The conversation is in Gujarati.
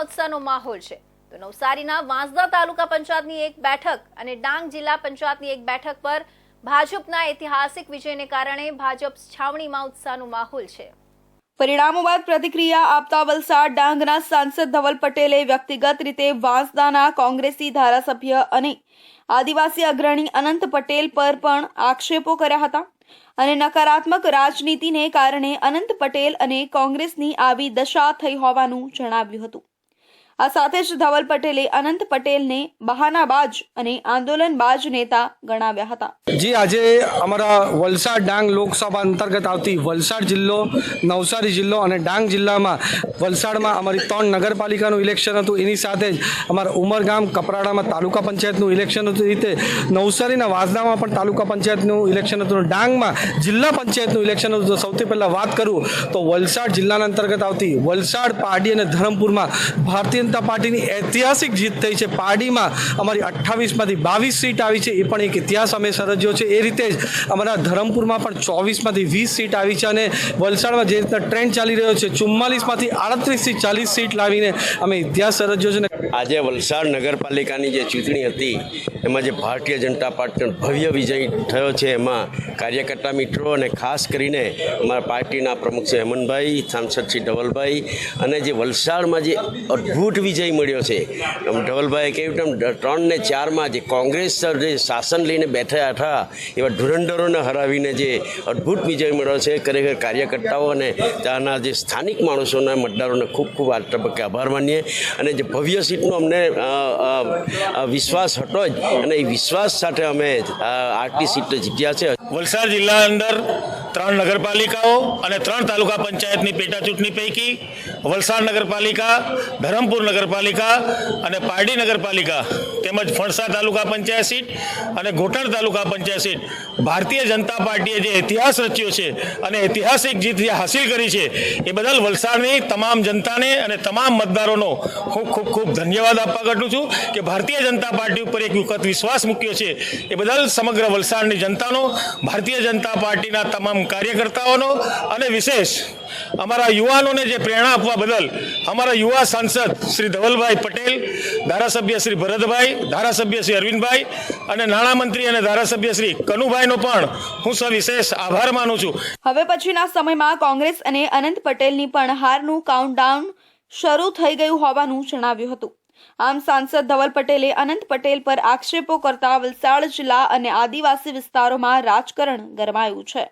ઉત્સાહનો માહોલ છે. તો નવસારીના વાંસદા તાલુકા પંચાયતની એક બેઠક અને ડાંગ જિલ્લા પંચાયતની એક બેઠક પર ભાજપના ઐતિહાસિક વિજયને કારણે ભાજપ છાવણીમાં ઉત્સાહનો માહોલ છે. પરિણામો બાદ પ્રતિક્રિયા આપતા વલસાડ ડાંગના સાંસદ ધવલ પટેલે વ્યક્તિગત રીતે વાંસદાના કોંગ્રેસી ધારાસભ્ય અને આદિવાસી અગ્રણી અનંત પટેલ પર પણ આક્ષેપો કર્યા હતા અને નકારાત્મક રાજનીતિને કારણે અનંત પટેલ અને કોંગ્રેસની આવી દશા થઈ હોવાનું જણાવ્યું હતું. આ સાથે જ ધવલ પટેલે અનંત પટેલને બહાનાબાજ અને આંદોલનબાજ નેતા ગણાવ્યા હતા. જી, આજે અમારા વલસાડ ડાંગ લોકસભા અંતર્ગત આવતી વલસાડ જિલ્લો, નવસારી જિલ્લો અને ડાંગ જિલ્લામાં વલસાડમાં અમારી ત્રણ નગરપાલિકાનું ઇલેક્શન હતું. એની સાથે જ અમારા ઉમરગામ, કપરાડામાં તાલુકા પંચાયતનું ઇલેક્શન હતું. રીતે નવસારીના વાસદામાં પણ તાલુકા પંચાયતનું ઇલેક્શન હતું. ડાંગમાં જિલ્લા પંચાયતનું ઇલેક્શન હતું. સૌથી પહેલાં વાત કરું તો વલસાડ જિલ્લાના અંતર્ગત આવતી વલસાડ, પારડી અને ધરમપુરમાં ભારતીય જનતા પાર્ટીની ઐતિહાસિક જીત થઈ છે. પારડીમાં અમારી અઠ્ઠાવીસમાંથી બાવીસ સીટ આવી છે. એ પણ એક ઇતિહાસ અમે સર્જ્યો છે. એ રીતે જ અમારા ધરમપુરમાં પણ ચોવીસમાંથી વીસ સીટ આવી છે અને વલસાડમાં જે રીતના ટ્રેન્ડ ચાલી રહ્યો છે, ચુમ્માલીસમાંથી આડત્રીસથી ચાલીસ સીટ લાવીને અમે ઇતિહાસ સર્જ્યો છે આજે વલસાડ નગરપાલિકાની જે ચૂંટણી હતી, એમાં જે ભારતીય જનતા પાર્ટીનો ભવ્ય વિજય થયો છે, એમાં કાર્યકર્તા મિત્રો અને ખાસ કરીને અમારા પાર્ટીના પ્રમુખ છે હેમંતભાઈ, સાંસદ શ્રી ધવલભાઈ અને જે વલસાડમાં જે અદ્ભુત વિજય મળ્યો છે. ધવલભાઈએ કહ્યું તેમ ત્રણ ને ચારમાં જે કોંગ્રેસ જે શાસન લઈને બેઠા હતા, એવા ધુરંધરોને હરાવીને જે અદ્ભુત વિજય મળ્યો છે, ખરેખર કાર્યકર્તાઓ અને ત્યાંના જે સ્થાનિક માણસોના મતદારોને ખૂબ ખૂબ આ તબક્કે આભાર માનીએ અને જે ભવ્ય સીટનો અમને વિશ્વાસ હતો જ. અને એ વિશ્વાસ સાથે અમે આટલી સીટ જીત્યા છે. વલસાડ જિલ્લા અંદર ત્રણ નગરપાલિકાઓ અને ત્રણ તાલુકા પંચાયતની પેટા ચૂંટણી પૈકી વલસાડ નગરપાલિકા, ધરમપુર નગરપાલિકા અને પારડી નગરપાલિકા તેમજ ફણસા તાલુકા પંચાયત સીટ અને ઘોટણ તાલુકા પંચાયત સીટ ભારતીય જનતા પાર્ટીએ જે ઇતિહાસ રચ્યો છે અને ઐતિહાસિક જીત જે હાસિલ કરી છે, એ બદલ વલસાડની તમામ જનતાને અને તમામ મતદારોનો ખૂબ ખૂબ ખૂબ ધન્યવાદ આપવા ઘટું છું કે ભારતીય જનતા પાર્ટી ઉપર એક વખત વિશ્વાસ મૂક્યો છે. એ બદલ સમગ્ર વલસાડની જનતાનો, ભારતીય જનતા પાર્ટીના કાર્યકર્તાઓનો અને વિશેષ અમારા યુવાનોને જે પ્રેરણા આપવા બદલ અમારા યુવા સાંસદ શ્રી ધવલભાઈ પટેલ, ધારાસભ્ય શ્રી ભરતભાઈ, ધારાસભ્ય શ્રી અરવિંદભાઈ અને નાણામંત્રી અને ધારાસભ્ય શ્રી કનુભાઈનો પણ હું સવિશેષ આભાર માનું છું. હવે પછીના સમયમાં કોંગ્રેસ અને અનંત પટેલની પણ હારનું કાઉન્ટડાઉન શરૂ થઈ ગયું હોવાનું જણાવ્યું હતું. આમ સાંસદ ધવલ પટેલે અનંત પટેલ પર આક્ષેપો કરતા વલસાડ જિલ્લા અને આદિવાસી વિસ્તારોમાં રાજકારણ ગરમાયું છે.